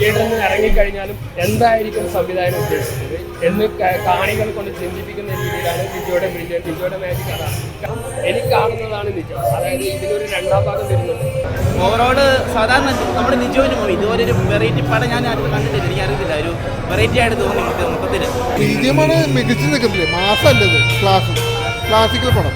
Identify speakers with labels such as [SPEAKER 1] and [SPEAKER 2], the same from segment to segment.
[SPEAKER 1] കഴിഞ്ഞാലും ഇറങ്ങിക്കഴിഞ്ഞാലും എന്തായിരിക്കും സംവിധാനം ഉദ്ദേശിച്ചത് എന്ന് കാണികൾ കൊണ്ട് ചിന്തിപ്പിക്കുന്ന രീതിയിലാണ് ലിജോയുടെ ബ്രില്യൻ ലിജോയുടെ മാജിക് അതാണ്. എനിക്ക് കാണുന്നതാണ് നിജം. അതായത് ഇതിനൊരു രണ്ടാം ഭാഗം വരുന്നത്
[SPEAKER 2] ഓവറോൾ സാധാരണ നമ്മുടെ നിജോന് മൂവി ഇതുപോലെ ഒരു വെറൈറ്റി പടം ഞാൻ ആരും കണ്ടിട്ടില്ല. എനിക്ക് അറിയത്തില്ല. ഒരു വെറൈറ്റി ആയിട്ട് തോന്നി നമുക്ക് മൊത്തത്തിൽ
[SPEAKER 3] നിജമാണ് മികച്ചു നിൽക്കുന്നില്ലേ മാസല്ലത് ക്ലാസ് ക്ലാസിക്കൽ പടം.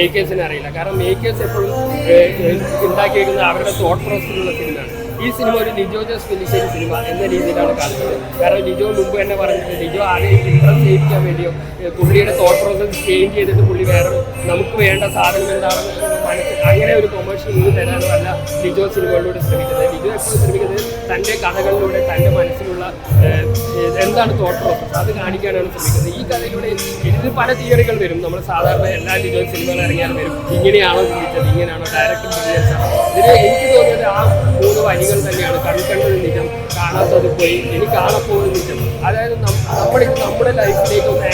[SPEAKER 1] മേക്കേഴ്സിന് അറിയില്ല. കാരണം മേക്കേഴ്സ് എപ്പോഴും ഉണ്ടാക്കിയിരിക്കുന്നത് അവരുടെ തോട്ട് പ്രോസസ്സിലുള്ള സിനിമയാണ്. ഈ സിനിമ ഒരു ലിജോ ജോസ് ഫിലിശ്ശേരി സിനിമ എന്ന രീതിയിലാണ് കാണുന്നത്. കാരണം ലിജോ മുമ്പ് തന്നെ പറഞ്ഞിട്ട് ലിജോ ആദ്യം ചിത്രം ചെയ്യിക്കാൻ വേണ്ടിയോ പുള്ളിയുടെ തോട്ട് പ്രോസസ്സ് ചേഞ്ച് ചെയ്തിട്ട് പുള്ളി വേറെ നമുക്ക് വേണ്ട സാധനം എന്താണെന്ന് അങ്ങനെ ഒരു കൊമേഴ്ഷ്യൽ മൂവി തരാനുള്ള ലിജോ സിനിമകളിലൂടെ ശ്രമിക്കുന്നത്. ലിജോ എപ്പോഴും ശ്രമിക്കുന്നത് തന്റെ കഥകളിലൂടെ തന്റെ മനസ്സിലുള്ള എന്താണ് തോട്ട് പ്രോസസ് അത് കാണിക്കാനാണ് ശ്രമിക്കുന്നത്. ഈ കഥയിലൂടെ ഇതിന് പല തിയറികൾ വരും. നമ്മൾ സാധാരണ എല്ലാ ലിജോ സിനിമകൾ ഇറങ്ങിയാലും വരും. ഇങ്ങനെയാണോ ചിന്തിച്ചത്? ഇങ്ങനെയാണോ ഡയറക്റ്റ് ഇതിന് എനിക്ക് തോന്നിയത് ആ മൂന്ന് വരികൾ തന്നെയാണ്. കൺകണ്ടത് നിജം കാണാത്തത് പോയി. ഇനി കാണപ്പോകുന്നത് പോകുന്നില്ല അതായത് നമ്മൾ നമ്മുടെ ലൈഫിലേക്ക് ഒന്ന്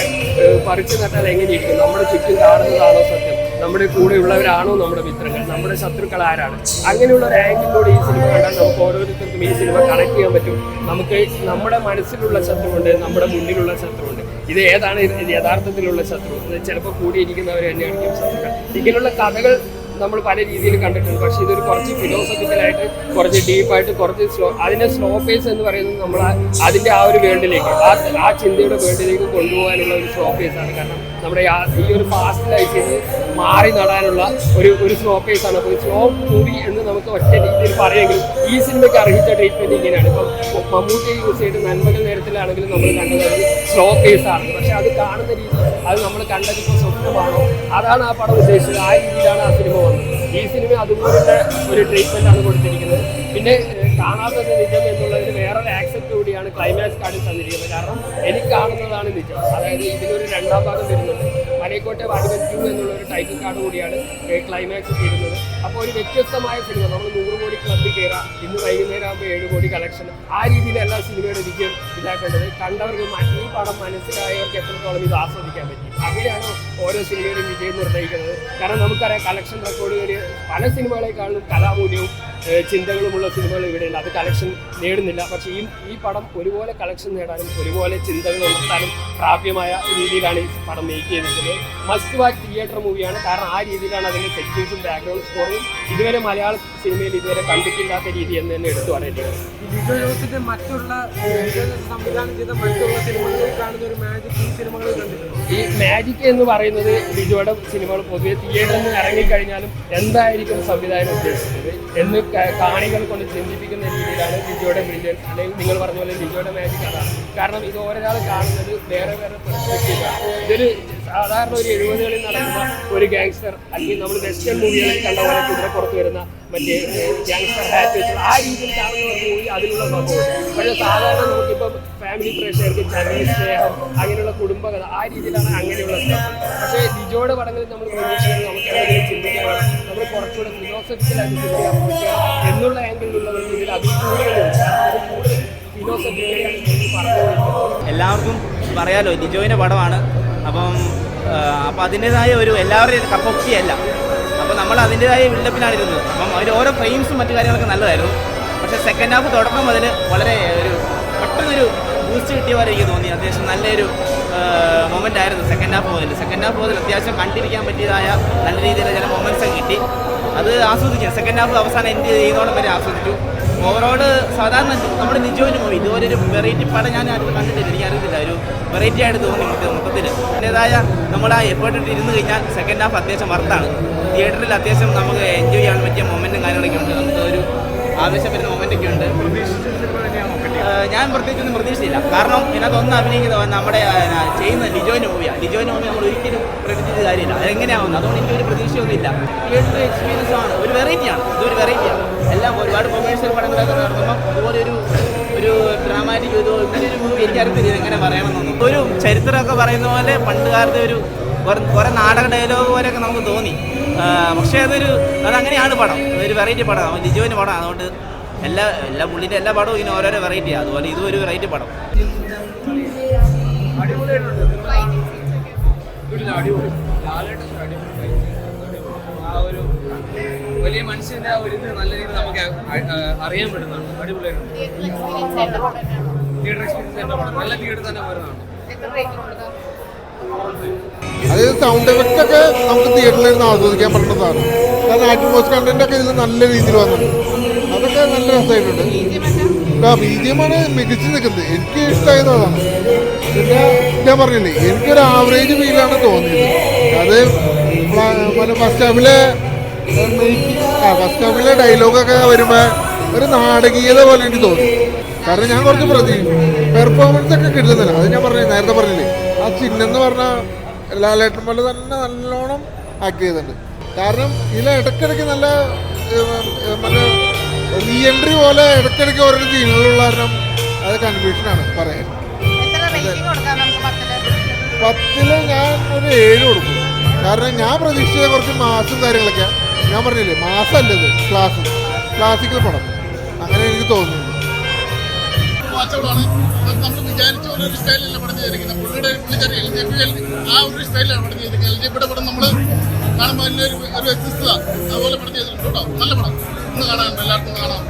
[SPEAKER 1] പറിച്ചു നട്ടാൽ എങ്ങനെയിരിക്കും നമ്മുടെ ചുറ്റും കാണുന്നതാണോ സത്യം? നമ്മുടെ കൂടെ ഉള്ളവരാണോ നമ്മുടെ മിത്രങ്ങൾ? നമ്മുടെ ശത്രുക്കൾ ആരാണ്? അങ്ങനെയുള്ള ഒരു ആംഗിളിലൂടെ ഈ സിനിമ കണ്ടാൽ നമുക്ക് ഓരോരുത്തർക്കും ഈ സിനിമ കണക്ട് ചെയ്യാൻ പറ്റും. നമുക്ക് നമ്മുടെ മനസ്സിലുള്ള ശത്രുണ്ട് നമ്മുടെ മുന്നിലുള്ള ശത്രുണ്ട് ഇത് ഏതാണ് യഥാർത്ഥത്തിലുള്ള ശത്രു? ചിലപ്പോൾ കൂടിയിരിക്കുന്നവർ തന്നെയായിരിക്കും ശത്രുക്കൾ. ഇങ്ങനെയുള്ള കഥകൾ നമ്മൾ പല രീതിയിലും കണ്ടിട്ടുണ്ട്. പക്ഷേ ഇതൊരു കുറച്ച് ഫിലോസഫിക്കലായിട്ട് കുറച്ച് ഡീപ്പായിട്ട് കുറച്ച് സ്ലോ അതിന്റെ സ്ലോ പേസ് എന്ന് പറയുന്നത് നമ്മൾ അതിന്റെ ആ ഒരു വേൾഡിലേക്ക് ആ ആ ചിന്തയുടെ വേൾഡിലേക്ക് കൊണ്ടുപോകാനുള്ള ഒരു സ്ലോ പേസ് ആണ്. കാരണം നമ്മുടെ ഈ ഒരു ഫാസ്റ്റ് ലൈഫിൽ മാറി നടാനുള്ള ഒരു ഒരു സ്ലോ പേസ് ആണ്. അപ്പോൾ സ്ലോ മൂവി എന്ന് നമുക്ക് ഒറ്റ രീതിയിൽ പറയുമെങ്കിലും ഈ സിനിമയ്ക്ക് അർഹിച്ച ട്രീറ്റ്മെന്റ് ഇങ്ങനെയാണ്. ഇപ്പം മമ്മൂട്ടി യൂസ് ചെയ്ത് നന്മകൾ നേരത്തിലാണെങ്കിലും നമ്മൾ കണ്ടത് സ്ലോ പേസ് ആണ്. പക്ഷെ അത് കാണുന്ന രീതി അത് നമ്മൾ കണ്ടതിപ്പോൾ സ്വപ്നമാണോ? അതാണ് ആ പടം ഉദ്ദേശിച്ചത്. ആ രീതിയിലാണ് ആ സിനിമ വന്നത്. ഈ സിനിമ അതുപോലുള്ള ഒരു ട്രീറ്റ്മെന്റ് ആണ് കൊടുത്തിരിക്കുന്നത്. പിന്നെ കാണാത്തത് നിജം എന്നുള്ളതിന് വേറൊരു ആക്സെപ്റ്റ് കൂടിയാണ് ക്ലൈമാക്സ് കാർഡിൽ തന്നിരിക്കുന്നത്. കാരണം എനിക്ക് കാണുന്നതാണ് നിജം. അതായത് ഇതിനൊരു രണ്ടാം ഭാഗം വരുന്നുണ്ട്. മലയക്കോട്ടെ വാടിവൻ ടു എന്നുള്ള ഒരു ടൈറ്റിൽ കാർഡ് കൂടിയാണ് ക്ലൈമാക്സ് ചെയ്യുന്നത് അപ്പോൾ ഒരു വ്യത്യസ്തമായ സിനിമ നമ്മൾ നൂറ് കോടി ക്ലബിൽ കയറാം ഇന്ന് വൈകുന്നേരം ആകുമ്പോൾ ഏഴ് കോടി കളക്ഷൻ ആ രീതിയിലല്ല സിനിമയുടെ വിജയം ഇതാക്കേണ്ടത്. കണ്ടവർക്ക് ഈ പടം മനസ്സിലായവർക്ക് എത്രത്തോളം ഇത് ആസ്വദിക്കാൻ പറ്റും? അങ്ങനെയാണ് ഓരോ സിനിമയുടെയും വിജയം നിർണയിക്കുന്നത്. കാരണം നമുക്കറിയാം കളക്ഷൻ റെക്കോർഡുകൾ പല സിനിമകളെക്കാളും കലാമൂല്യവും ചിന്തകളുമുള്ള സിനിമകൾ ഇവിടെയുണ്ട്. അത് കളക്ഷൻ നേടുന്നില്ല. പക്ഷേ ഈ ഈ പടം ഒരുപോലെ കളക്ഷൻ നേടാനും ഒരുപോലെ ചിന്തകൾ ഉണർത്താനും പ്രാപ്യമായ രീതിയിലാണ് ഈ പടം മേക്ക് ചെയ്തിരിക്കുന്നത്. മസ്റ്റ് വാച്ച് തിയേറ്റർ മൂവിയാണ് കാരണം ആ രീതിയിലാണ് അതിന്റെ ടെക്നീക്സും ബാക്ക്ഗ്രൗണ്ട് സ്കോറും ഇതുവരെ മലയാള സിനിമയിൽ ഇതുവരെ കണ്ടിട്ടില്ലാത്ത രീതി എന്ന് തന്നെ എടുത്തു പറയേണ്ടത്
[SPEAKER 4] ലിജോ മറ്റുള്ള സംവിധാനം ചെയ്ത മറ്റുള്ള സിനിമകളിൽ കാണുന്ന ഒരു മാജിക് ഈ സിനിമകളിൽ കണ്ടിട്ടുണ്ട്?
[SPEAKER 1] ഈ മാജിക് എന്ന് പറയുന്നത് ബിജുവയുടെ സിനിമകൾ പൊതുവെ തിയേറ്ററിൽ നിന്ന് ഇറങ്ങിക്കഴിഞ്ഞാലും എന്തായിരിക്കും സംവിധാനം ഉദ്ദേശിക്കുന്നത് എന്ന് കാണികൾ കൊണ്ട് ചിന്തിപ്പിക്കുന്ന രീതിയിലാണ് ലിജോയുടെ ബ്രില്യൻ അല്ലെങ്കിൽ നിങ്ങൾ പറഞ്ഞ പോലെ ലിജോയുടെ മാജിക് അതാണ്. കാരണം ഇത് ഒരാൾ കാണുന്നത് വേറെ വേറെ ഇതൊരു സാധാരണ ഒരു എഴുപതുകളിൽ നടക്കുന്ന ഒരു ഗാങ്സ്റ്റർ അല്ലെങ്കിൽ നമ്മൾ വെസ്റ്റേൺ മൂവികളിൽ കണ്ട പോലെ കുതിരപ്പുറത്ത് വരുന്ന മറ്റേ ഗാങ്സ്റ്റർ ഹാറ്റ് ആ രീതിയിൽ കാണുന്ന മൂവി അതിനുള്ള സംഭവം. പക്ഷേ സാധാരണ നമുക്കിപ്പം ഫാമിലി പ്രേക്ഷകർക്ക് ചൈനീസ് സ്നേഹം അങ്ങനെയുള്ള കുടുംബകഥ ആ രീതിയിലാണ് അങ്ങനെയുള്ള. പക്ഷേ ലിജോയുടെ പടങ്ങളിൽ നമ്മൾ പ്രതീക്ഷിക്കുന്നത് നമുക്ക് എന്തെങ്കിലും നമ്മൾ കുറച്ചുകൂടെ ഫിലോസഫിക്കലായിട്ട് എന്നുള്ള ആംഗിളിലുള്ളവർക്ക് ഇതിൽ അതിൽ കൂടുതൽ ഫിലോസഫിക്കലായിട്ട് പറഞ്ഞു
[SPEAKER 2] എല്ലാവർക്കും പറയാലോ ലിജോയിന്റെ പടമാണ് അപ്പം അപ്പം അതിന്റെതായ ഒരു എല്ലാവരുടെയും കപ്പൊക്കിയല്ല അപ്പോൾ നമ്മൾ അതിന്റെതായ ബിൽഡപ്പിലാണ് ഇരുന്നത്. അപ്പം അതിൽ ഓരോ ഫ്രെയിംസും മറ്റു കാര്യങ്ങളൊക്കെ നല്ലതായിരുന്നു. പക്ഷേ സെക്കൻഡ് ഹാഫ് തുടക്കം മുതൽ വളരെ ഒരു പെട്ടെന്നൊരു ബൂസ്റ്റ് കിട്ടിയ പോലെ എനിക്ക് തോന്നി. അത്യാവശ്യം നല്ലൊരു മൊമെന്റ് ആയിരുന്നു സെക്കൻഡ് ഹാഫ് മുതൽ സെക്കൻഡ് ഹാഫ് മുതൽ അത്യാവശ്യം കണ്ടിരിക്കാൻ പറ്റിയതായ നല്ല രീതിയിലുള്ള ചില മൊമെന്റ്സ് ഒക്കെ കിട്ടി. അത് ആസ്വദിച്ചു. സെക്കൻഡ് ഹാഫ് അവസാനം എൻഡ് ചെയ്യുന്നതോടെ വരെ ആസ്വദിച്ചു. ഓവറോൾ സാധാരണ നമ്മുടെ നിജോവിന് മൂവി ഇതുപോലെ ഒരു വെറൈറ്റി പടം ഞാൻ ആരും കണ്ടിട്ടില്ല എനിക്ക് അറിയത്തില്ല ഒരു വെറൈറ്റി ആയിട്ട് തോന്നി മൊത്തത്തിൽ അതിന്റെതായ നമ്മൾ ആ എഫേർട്ട് ഇരുന്ന് കഴിഞ്ഞാൽ സെക്കൻഡ് ഹാഫ് അത്യാവശ്യം വർത്താണ് തിയേറ്ററിൽ അത്യാവശ്യം നമുക്ക് എൻജോയ് ചെയ്യാൻ പറ്റിയ മൊമെന്റും കാര്യങ്ങളൊക്കെ ഉണ്ട്. നമുക്ക് ഒരു ആവേശം വരുന്ന മൊമെന്റൊക്കെ ഉണ്ട്. ഞാൻ പ്രത്യേകിച്ചൊന്നും പ്രതീക്ഷിച്ചില്ല. കാരണം ഇതിനകത്ത് അഭിനയിക്കുന്നത് നമ്മുടെ ചെയ്യുന്ന ലിജോയിന്റെ മൂവിയാണ് ലിജോയിന്റെ മൂവി നമ്മൾ ഒരിക്കലും പ്രകടിച്ചിട്ട് കാര്യമില്ല. അതെങ്ങനെയാവുന്നത് അതുകൊണ്ട് എനിക്കൊരു പ്രതീക്ഷയൊന്നുമില്ല. തിയേറ്റർ എക്സ്പീരിയൻസ് ആണ്. ഒരു വെറൈറ്റിയാണ് ഇതൊരു വെറൈറ്റിയാണ് ഒരുപാട് കൊമേഴ്ഷ്യൽ പടങ്ങളൊക്കെ നടത്തുമ്പോൾ അതുപോലെ ഒരു ഒരു ഡ്രാമാറ്റിക് ഇത് ഇങ്ങനെ ഒരു മൂവി എനിക്കറിയത്തില്ല എങ്ങനെ പറയണമെന്നൊന്നും ഒരു ചരിത്രമൊക്കെ പറയുന്ന പോലെ പണ്ട് കാലത്തെ ഒരു കുറെ- നാടക ഡയലോഗ് പോലെയൊക്കെ നമുക്ക് തോന്നി. പക്ഷേ അതൊരു അതങ്ങനെയാണ് പടം. ഒരു വെറൈറ്റി പടം. ലിജുവിന് പടം. അതുകൊണ്ട് എല്ലാ എല്ലാ പുള്ളിന്റെ എല്ലാ പടവും ഇതിന് ഓരോരോ വെറൈറ്റിയാണ് അതുപോലെ ഇതും ഒരു വെറൈറ്റി പടം.
[SPEAKER 5] അടിപൊളിയായിട്ടുണ്ട്. ഒരു വലിയ മനുഷ്യന്റെ ഒരു നല്ല രീതിയിൽ നമുക്ക് അറിയാൻ പറ്റുന്നതാണ്. അടിപൊളിയായിട്ടുണ്ട് തിയേറ്റർ എക്സ്പീരിയൻസ് തന്നെ പടം. നല്ല തിയേറ്റർ തന്നെ വരുന്നതാണ്
[SPEAKER 3] അതായത് സൗണ്ട് എഫക്റ്റ് ഒക്കെ നമുക്ക് തിയേറ്ററിൽ നിന്ന് ആസ്വദിക്കാൻ പറ്റുന്നതാണ് കാരണം ആക്ടിമോസ് കണ്ടന്റ് ഒക്കെ ഇതിൽ നല്ല രീതിയിൽ വന്നിട്ടുണ്ട് അതൊക്കെ നല്ല രസമായിട്ടുണ്ട്. ആ ബി ജി എമാണ് മികച്ചു നിൽക്കുന്നത്. എനിക്ക് ഇഷ്ടമായത് അതാണ്. പിന്നെ ഞാൻ പറഞ്ഞില്ലേ എനിക്കൊരു ആവറേജ് ഫീലാണ് തോന്നിയത്. അത് ഫസ്റ്റ് ഹാഫിലെ ആ ഫസ്റ്റ് ഹാഫിലെ ഡയലോഗൊക്കെ വരുമ്പോൾ ഒരു നാടകീയത പോലെ എനിക്ക് തോന്നി. കാരണം ഞാൻ കുറച്ച് പ്രതി പെർഫോമൻസ് ഒക്കെ കിട്ടുന്നില്ല. അത് ഞാൻ പറഞ്ഞു നേരത്തെ പറഞ്ഞില്ലേ. ആ ചിഹ്നം എന്ന് പറഞ്ഞ ലാലേട്ടൻ പോലെ തന്നെ നല്ലോണം ആക്ട് ചെയ്തിട്ടുണ്ട്. കാരണം ഇതിൽ ഇടയ്ക്കിടയ്ക്ക് നല്ല മറ്റേ റീ എൻട്രി പോലെ ഇടയ്ക്കിടയ്ക്ക് ഓരോ സീനുകളുള്ള കാരണം അത് കൺഫ്യൂഷനാണ് പറയാൻ. പത്തിൽ? ഞാൻ ഒരു ഏഴ് കൊടുക്കും. കാരണം ഞാൻ പ്രതീക്ഷിച്ച കുറച്ച് മാസും കാര്യങ്ങളൊക്കെ ഞാൻ പറഞ്ഞില്ലേ മാസം ഇത് ക്ലാസ് ക്ലാസിക്കൽ പടം. അങ്ങനെ എനിക്ക് തോന്നുന്നു.
[SPEAKER 6] വാച്ചോടാണ് നമ്മൾ വിചാരിച്ച പോലെ ഒരു സ്റ്റൈലല്ല പടം ചെയ്തിരിക്കുന്നത്. ആ ഒരു പടം ചെയ്തിരിക്കുന്നത്. നമ്മൾ കാണുമ്പോൾ അതിന്റെ ഒരു വ്യത്യസ്തത. അതുപോലെ പടം ചെയ്തിട്ടുണ്ട് കേട്ടോ. നല്ല പടം. ഒന്ന് കാണാനുണ്ട് എല്ലാവർക്കും കാണാം.